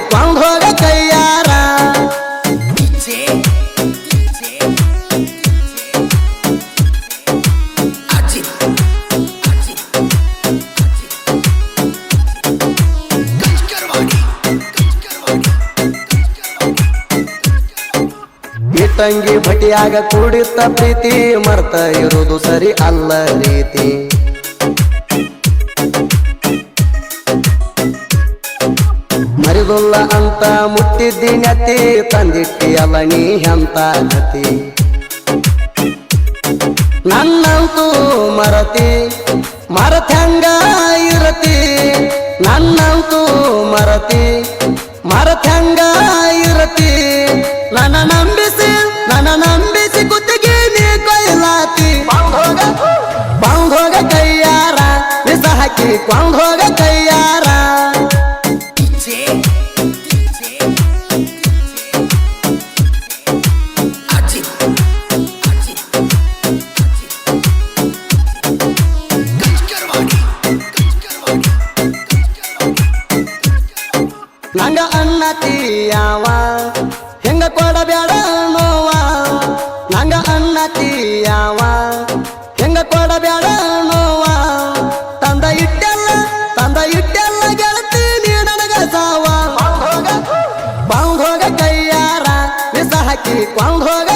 ಹಾಕಿ ಕೊಂದ್ ಹೋಗ ಕೈಯಾರ ಇಟ್ಟಂಗಿ ಭಟಿಯಾಗ ಕೂಡಿತ್ತ ಪ್ರೀತಿ ಮರ್ತ ಇರುವುದು ಸರಿ ಅಲ್ಲ ರೀತಿ ಮರಿದುಲ್ಲ ಅಂತ ಮುಟ್ಟಿದ್ದಿ ನತಿ ತಂದಿಟ್ಟಿ ಅಲ್ಲ ನೀ ಅಂತ ಗತಿ? ನನ್ನಂತೂ ಮರತಿ ಮರತ್ಯಂಗ ಇರತಿ? ನನ್ನಂತೂ ಮರತಿ ಮರತ್ಯಂಗ ಇರತಿ? ನನ್ನ ನಂಬಿಸಿ ನನ್ನ ನಂಬಿಸಿ ಕುತ್ತಿಗೆ ನೀ ಕೊಯ್ಲಾತಿ. ಬಂದ್ ಹೋಗ ಕೈಯಾರ ಬಿಸ ಹಾಕಿ ಕೊಂದ್ ಹೋಗ ಕೈಯಾರ. ಯಾವ ಹೆಂಗ ಕೊಡಬೇಡ ನೋವ? ನಂಗ ಅಣ್ಣ ಯಾವ ಹೆಂಗ ಕೊಡಬೇಡ ನೋವ? ತಂದ ಇಟ್ಟೆಲ್ಲ ತಂದ ಇಟ್ಟೆಲ್ಲ ಗೆಳತಿ ನೀ ನನಗ ಸಾವ. ಹೋಗ ಕೈಯಾರ ಬಿಸ ಹಾಕಿ ಕೊಂದ್ ಹೋಗ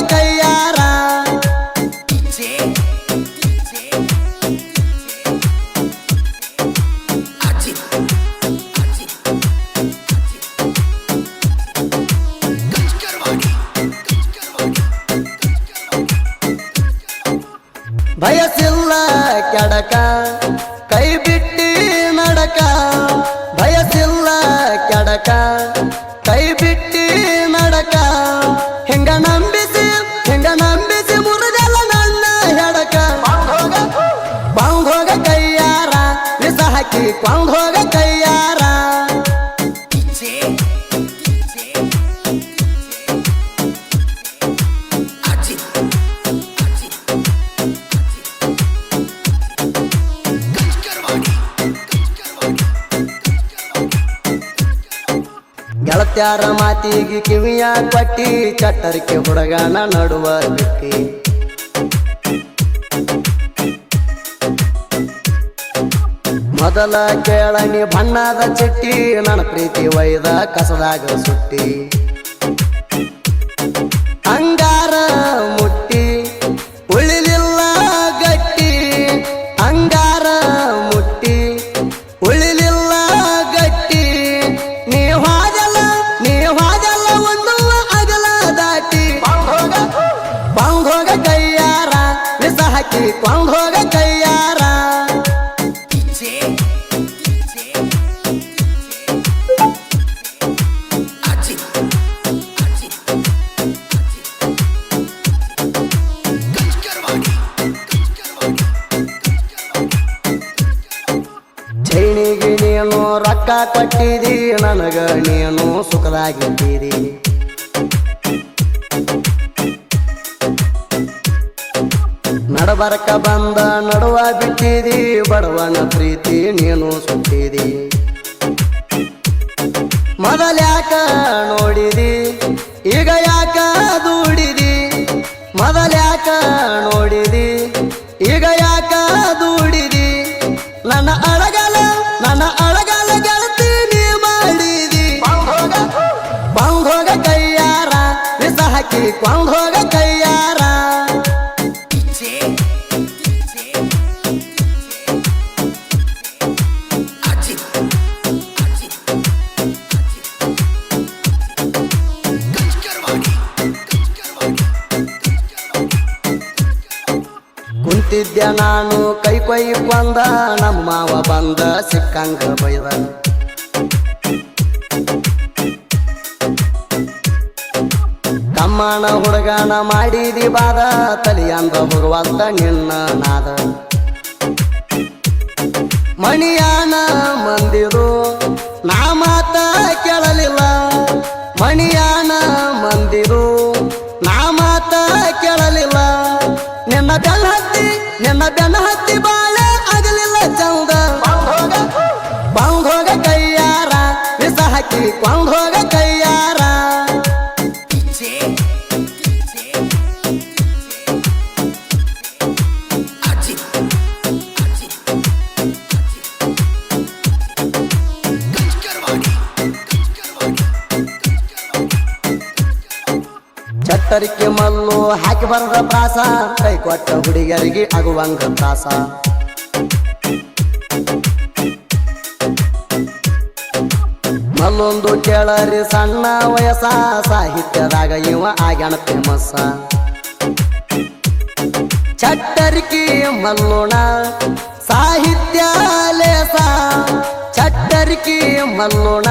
ಹಾಕಿ ಹೋಗ ಕೈಯಾರ ಗೆಳತ್ಯಾರ ಮಾತಿಗೆ ಕಿವಿಯ ಕೊಟ್ಟಿ ಚಟ್ಟರಿಕೆ ಹುಡುಗನ ನಡುವ ಬಿಟ್ಟಿ. ಮೊದಲ ಕೇಳನಿ ಬಣ್ಣದ ಚಿಟ್ಟಿ ನನ್ನ ಪ್ರೀತಿ ಒಯ್ದ ಕಸದಾಗ ಸುಟ್ಟಿ. ನೀನು ರೊಕ್ಕ ಕೊಟ್ಟಿದಿ, ನನಗ ನೀನು ಸುಖದಾಗಿದ್ದೀರಿ ನಡಬರಕ ಬಂದ ನಡುವ ಬಿಟ್ಟಿದಿ, ಬಡವನ ಪ್ರೀತಿ ನೀನು ಸುಟ್ಟಿದಿ. ಮೊದಲ್ಯಾಕ ನೋಡಿದಿ, ಈಗ ಯಾಕ ಕೊಂದ್ ಹೋಗ ಕೈಯಾರ ನಾನು ಕೈ ಕೈ ಬಂದ ನಮ್ಮ ಮಾವ ಬಂದ ಸಿಕ್ಕಂಗ ಬೈದ. ತಮ್ಮನ ಹುಡುಗನ ಮಾಡಿದಿ ಬಾದ, ತಲಿಯಂದ ಭಗವಂತ ನಿನ್ನ ನಾದ. ಮಣಿಯಾನ ಮಂದಿರು, ನಾ ಮಾತ ಕೇಳಲಿಲ್ಲ. ಮಣಿಯಾನ ಮಂದಿರು, ನಾ ಮಾತ ಕೇಳಲಿಲ್ಲ. ನಿನ್ನ ಬೆನ್ನತ್ತಿ ನಿನ್ನ ಬೆನ್ನ ಹತ್ತಿ ಬಾಳೆ ಆಗಲಿಲ್ಲ ಚಂದ. ಬಂದ್ ಹೋಗ ಕೈಯಾರ, ವಿಸ ಹಾಕಿ ಕೊಂದ್ ಹೋಗ. ಚಟ್ಟರಿಕೆ ಮಲ್ಲು ಹಾಕಿ ಬರದ ಪ್ರಾಸ. ಕೈ ಕೊಟ್ಟ ಹುಡುಗಿಯರಿಗೆ ಆಗುವಂಗ ಪ್ರಾಸ. ಮಲ್ಲೊಂದು ಕೇಳರಿ ಸಣ್ಣ ವಯಸ್ಸ ಸಾಹಿತ್ಯದಾಗ ಇವ ಆಗ್ಯಾಣ ಫೇಮಸ್ ಚಟ್ಟರಿಕೆ ಮಲ್ಲೋಣ ಸಾಹಿತ್ಯ ಲೇಸ. ಚಟ್ಟರಿಕೆ ಮಲ್ಲೋಣ